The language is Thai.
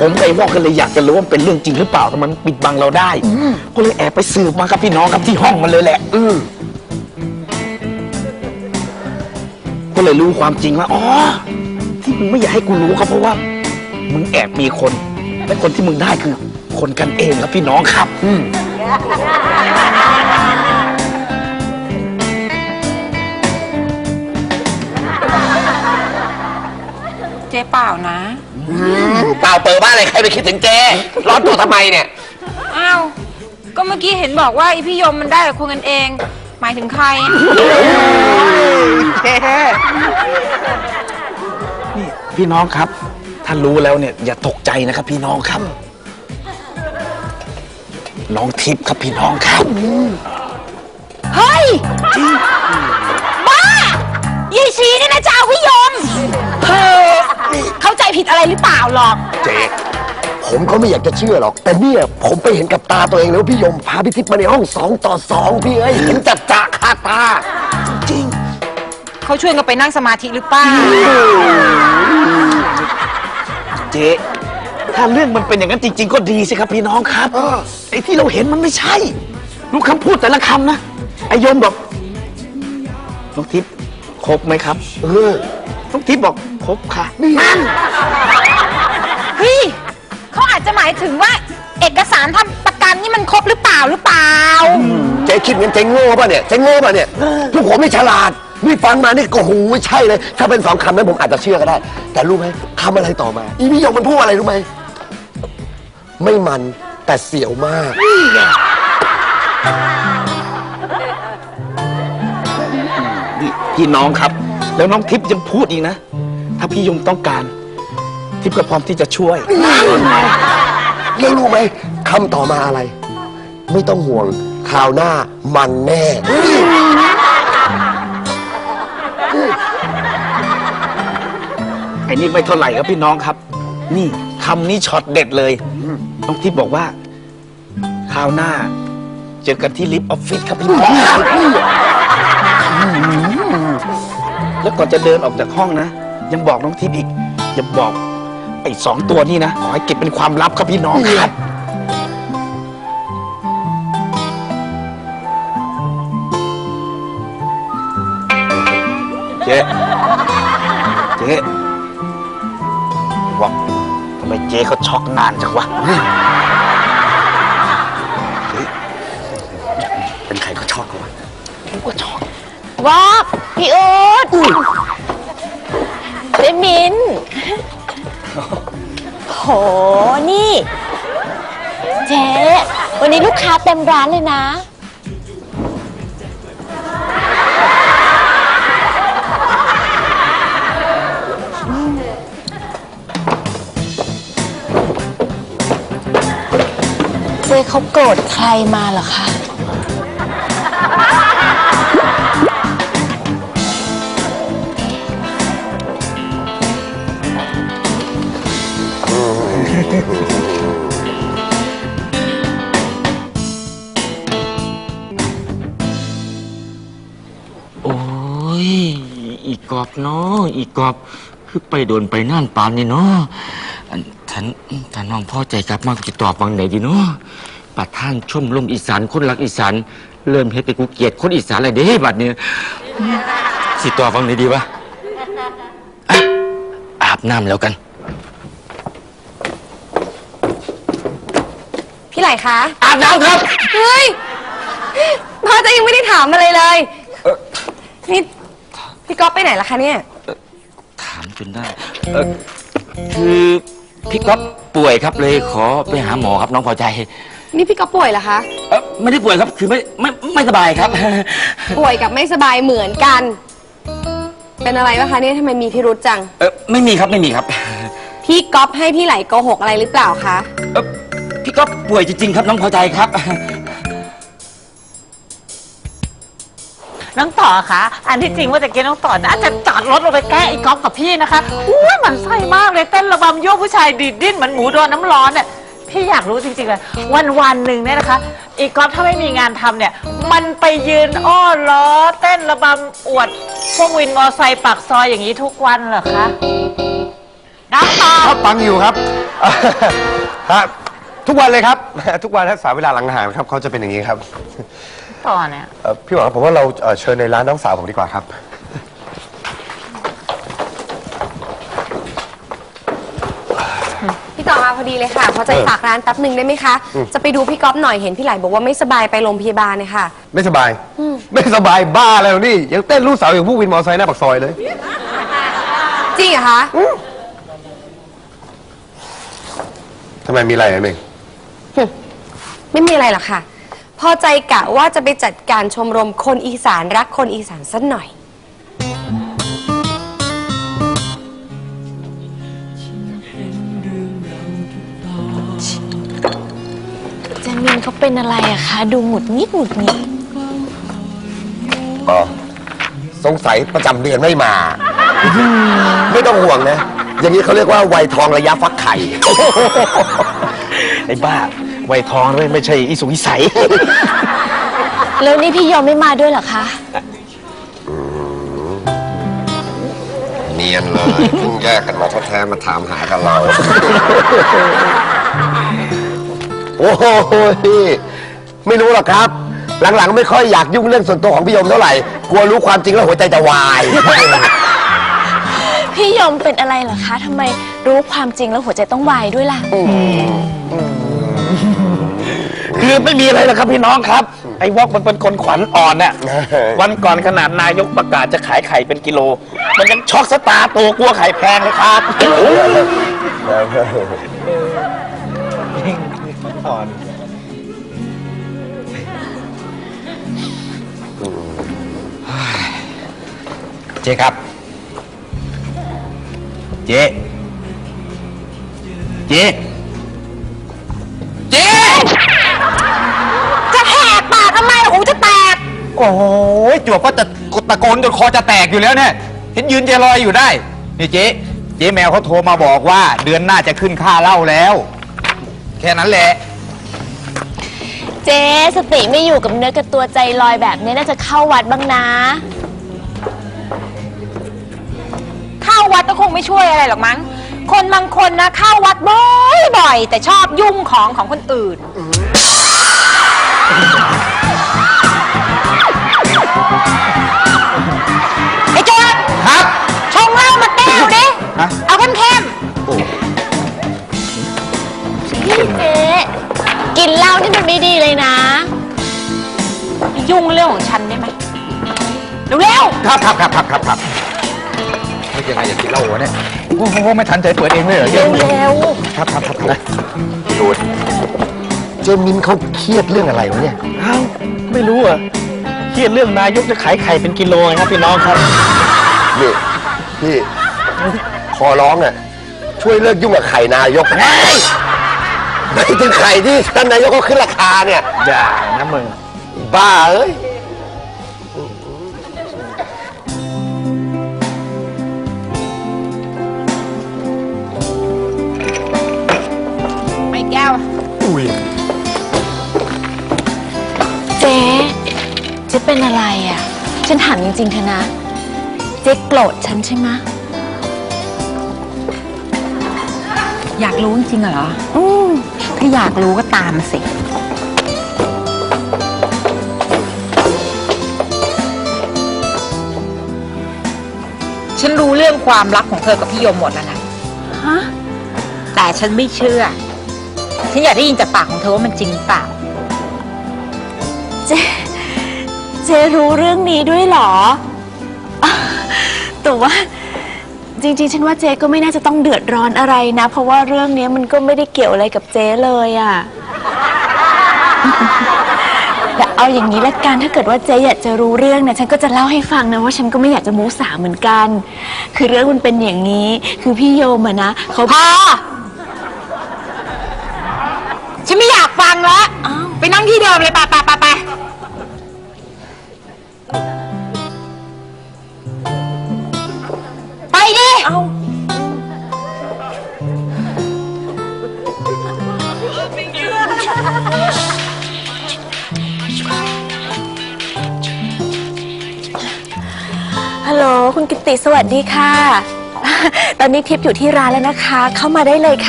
ผมกับไอ้วอกกันเลยอยากจะรู้ว่ามันเป็นเรื่องจริงหรือเปล่าแต่มันปิดบังเราได้ ก็เลยแอบไปสืบมาครับพี่น้องครับที่ห้องมันเลยแหละ อืมก็เลยรู้ความจริงว่า อ๋อ ที่มึงไม่อยากให้กูรู้ครับเพราะว่า มึงแอบมีคน และคนที่มึงได้คือ คนกันเองครับพี่น้องครับ อืม เจ๊เปล่านะ เปล่าเปิดบ้านอะไรใครไปคิดถึงเจ๊ร้อนตัวทำไมเนี่ย อ้าว ก็เมื่อกี้เห็นบอกว่าไอพี่ยมมันได้กับคนกันเอง หมายถึงใคร นี่พี่น้องครับ ถ้ารู้แล้วเนี่ยอย่าตกใจนะครับ พี่น้องครับ น้องทิพย์ครับพี่น้องครับ เฮ้ยบ้ ดอะไรหรือเปล่าหรอก เจ๊ผมก็ไม่อยากจะเชื่อหรอก แต่เนี่ยผมไปเห็นกับตาตัวเองแล้วาพี่ยมพาพี่ทิพย์มาในห้องสองต่อสองพี่เอ้ยเห็นจัดจะคาตา จริงเขาชวนกันไปนั่งสมาธิหรือเปล่า เจ๊ถ้าเรื่องมันเป็นอย่างนั้นจริง ๆ ก็ดีสิครับพี่น้องครับไอ้ที่เราเห็นมันไม่ใช่ดูคำพูดแต่ละคำนะไอ้โยมบอกน้องทิพย์ครบไหมครับ เออน้องทิพย์บอก ครบค่ะเฮ้ยเขาอาจจะหมายถึงว่า เอกสารทำประกันนี่มันครบหรือเปล่าหรือเปล่า เจ๊คิดเงินเจ๊โง่ป่ะเนี่ยเจ๊โง่ป่ะเนี่ยพวกผมไม่ฉลาดนี่ฟังมานี่ก็หูไม่ใช่เลย ถ้าเป็นสองคำนั้นผมอาจจะเชื่อก็ได้ แต่รู้ไหมคำอะไรต่อมา อีพี่ยมมันพูดอะไรรู้ไหมไม่มันแต่เสียวมากนี่พี่น้องครับ แล้วน้องทิพย์ยังพูดอีกนะถ้า พี่ยมต้องการ ทิพย์ก็พร้อมที่จะช่วย แล้วรู้ไหมคำต่อมาอะไร ไม่ต้องห่วงคราวหน้ามันแน่ ไอ้นี่ไม่เท่าไหร่ครับพี่น้องครับ นี่คำนี้ช็อตเด็ดเลยน้องทิพย์บอกว่าคราวหน้า เจอกันที่ลิฟต์ออฟฟิศครับพี่น้องครับแล้วก่อนจะเดินออกจากห้องนะ ยังบอกน้องทิพย์อีก อย่าบอกไอ้สองตัวนี่นะ ขอให้เก็บเป็นความลับครับพี่น้องครับ เจ๊เจ๊บอกทำไมเจ๊เขาช็อกนานจังวะเฮ้ยเป็นใครก็ช็อกวะผมก็ช็อก วอกพี่อูดเจ มินโห นี่ เจ๊ วันนี้ลูกค้าเต็มร้านเลยนะ เจ๊เขาโกรธใครมาเหรอคะ โอ้ย อีกอบเนาะอีกอบคือไปโดนไปน่านปานนี่เนาะอันท่านท่านน้องพ่อใจกลับมาจะตอบบางไหนดีเนาะปัดท่านชมลมอีสานคนรักอีสานเริ่มเฮ็ดไปกูเกลียดคนอีสานอะไรเด้บัดเนี่ยสิตอบบางไหนดีวะอาบน้ำแล้วกัน พี่ไหลคะ อาบน้ำครับ เฮ้ยพ่อจะยังไม่ได้ถามอะไรเลยนี่พี่ก๊อฟไปไหนล่ะคะเนี่ย ถามจนได้เออคือพี่ก๊อฟป่วยครับเลยขอไปหาหมอครับน้องพอใจนี่พี่ก๊อฟป่วยเหรอคะ เออไม่ได้ป่วยครับคือไม่ไม่ไม่สบายครับ ป่วยกับไม่สบายเหมือนกัน เป็นอะไรวะคะเนี่ยทำไมมีพิรุษจัง เออไม่มีครับไม่มีครับพี่ก๊อฟให้พี่ไหลโกหกอะไรหรือเปล่าคะ เออ พี่ก๊อฟป่วยจริงๆครับน้องพอใจครับ น้องต่อคะ อันที่จริงว่าจะเกี้น้องต่อน่าจะจอดรถลงไปแกล้ไอ้ก๊อฟกับพี่นะคะ อุ้ยหมันไส้มากเลยเต้นระบำโยกผู้ชายดีดดิ้นเหมือนหมูโดนน้ำร้อนเนี่ยพี่อยากรู้จริงๆเลยวันวันๆหนึ่งเนี่ยนะคะ อีก๊อฟถ้าไม่มีงานทำเนี่ย มันไปยืนอ้อล้อเต้นระบำอวดพวกวินมอไซค์ปากซอยอย่างนี้ทุกวันเหรอคะน้องต่อ ครับฟังอยู่ครับเฮะ ทุกวันเลยครับ ทุกวันทักษาเวลาหลังอาหารครับเขาจะเป็นอย่างนี้ครับต่อเนี่ยเอ่อพี่หวังผมว่าเราเอ่อเชิญในร้านน้องสาวผมดีกว่าครับ พี่ต่อมาพอดีเลยค่ะ พอใจฝากร้านแป๊บหนึ่งได้ไหมคะ จะไปดูพี่ก๊อฟหน่อยเห็นพี่ไหลบอกว่าไม่สบายไปโรงพยาบาลเลยค่ะ ไม่สบาย ไม่สบายบ้าแล้วนี่ ยังเต้นลูกสาวอย่างผู้วินมอเตอร์ไซค์หน้าปากซอยเลย จริงเหรอคะ ทำไมมีอะไรอะเมง ไม่มีอะไรหรอกค่ะ พอใจกะว่าจะไปจัดการชมรมคนอีสานรักคนอีสานสักหน่อย เจมินเขาเป็นอะไรอะคะ ดูหงุดหงิดหงุดหงิดอ๋อสงสัยประจำเดือนไม่มา ไม่ต้องห่วงนะ อย่างนี้เขาเรียกว่าวัยทองระยะฟักไข่ ไอ้บ้า ไวทองด้วยไม่ใช่อีสุกอีใส แล้วนี่พี่ยอมไม่มาด้วยเหรอคะ เนียนเลยเพิ่งแยกกันมาแท้ๆมาถามหากันเรา โอ้โหไม่รู้หรอกครับ หลังๆ ไม่ค่อยอยากยุ่งเรื่องส่วนตัวของพี่ยมเท่าไหร่ กลัวรู้ความจริงแล้วหัวใจจะวาย พี่ยอมเป็นอะไรเหรอคะทำไมรู้ความจริงแล้วหัวใจต้องวายด้วยล่ะ คือไม่มีอะไรหรอกครับพี่น้องครับ ไอ้วอกมันเป็นคนขวัญอ่อนน่ะ วันก่อนขนาดนายกประกาศจะขายไข่เป็นกิโล มันยังช็อกสตาร์ตัวกลัวไข่แพงเลยครับอ่อนเจ๊ครับ เจ๊ เจ๊เจ๊ อ้โหจวบก็จะตะโกนจนคอจะแตกอยู่แล้วเนี่ยเห็นยืนเจลอยอยู่ได้นี่เจ๊เจ๊แมวเขาโทรมาบอกว่า เดือนหน้าจะขึ้นค่าเหล้าแล้ว แค่นั้นแหละ เจ๊สติไม่อยู่กับเนื้อกับตัวใจลอยแบบนี้น่าจะเข้าวัดบ้างนะ เข้าวัดก็คงไม่ช่วยอะไรหรอกมั้ง คนบางคนนะเข้าวัดบ่อยๆแต่ชอบยุ่งของของคนอื่น กินเหล้านี่มันไม่ดีเลยนะๆยุ่งเรื่องของฉันได้ไหมเร็วครับครับครับครับครับครับไม่ยังไงอย่ากินเหล้าวะเนี่ยโอ้โหไม่ทันใจเปิดเองเลยเหรอเจ๊เร็วครับครับครับครับดูดเจมินเขาเครียดเรื่องอะไรวะเนี่ย เอ้าไม่รู้อะเครียดเรื่องนายกจะขายไข่เป็นกิโลไงครับพี่น้องครับ นี่พี่ขอร้องอะช่วยเลิกยุ่งกับไข่นายกไม่ ไม่ถึงไข่ที่ท่านนายกเขาขึ้นราคาเนี่ย อย่านะมึงบ้าเอ้ยๆไม่แก้วเจ๊เจ๊เป็นอะไรอะ ฉันถามจริงๆเถอะนะ เจ๊โกรธฉันใช่ไหมะอยากรู้จริงๆเหรอ อืม ถ้าอยากรู้ก็ตามมาสิ ฉันรู้เรื่องความรักของเธอกับพี่ยมหมดแล้วนะ ฮะ แต่ฉันไม่เชื่อ ฉันอยากได้ยินจากปากของเธอว่ามันจริงหรือเปล่า เจ๊เจ๊รู้เรื่องนี้ด้วยเหรออะแต่ว่า จริงๆ ฉันว่าเจ๊ก็ไม่น่าจะต้องเดือดร้อนอะไรนะ เพราะว่าเรื่องนี้มันก็ไม่ได้เกี่ยวอะไรกับเจ๊เลยอะ่ะแต่เอาอย่างนี้ละกันถ้าเกิดว่าเจ๊อยากจะรู้เรื่องเนี่ยฉันก็จะเล่าให้ฟังนะว่าฉันก็ไม่อยากจะมูสาเหมือนกัน คือเรื่องมันเป็นอย่างนี้ คือพี่โยมอะนะเขาพอฉันไม่อยากฟังแล้วอ้าวไปนั่งที่เดิมเลยไปไปไปไปไเอา ฮัลโหล คุณกิตติสวัสดีค่ะ ตอนนี้ทิพย์อยู่ที่ร้านแล้วนะคะ เข้ามาได้เลยค่ะ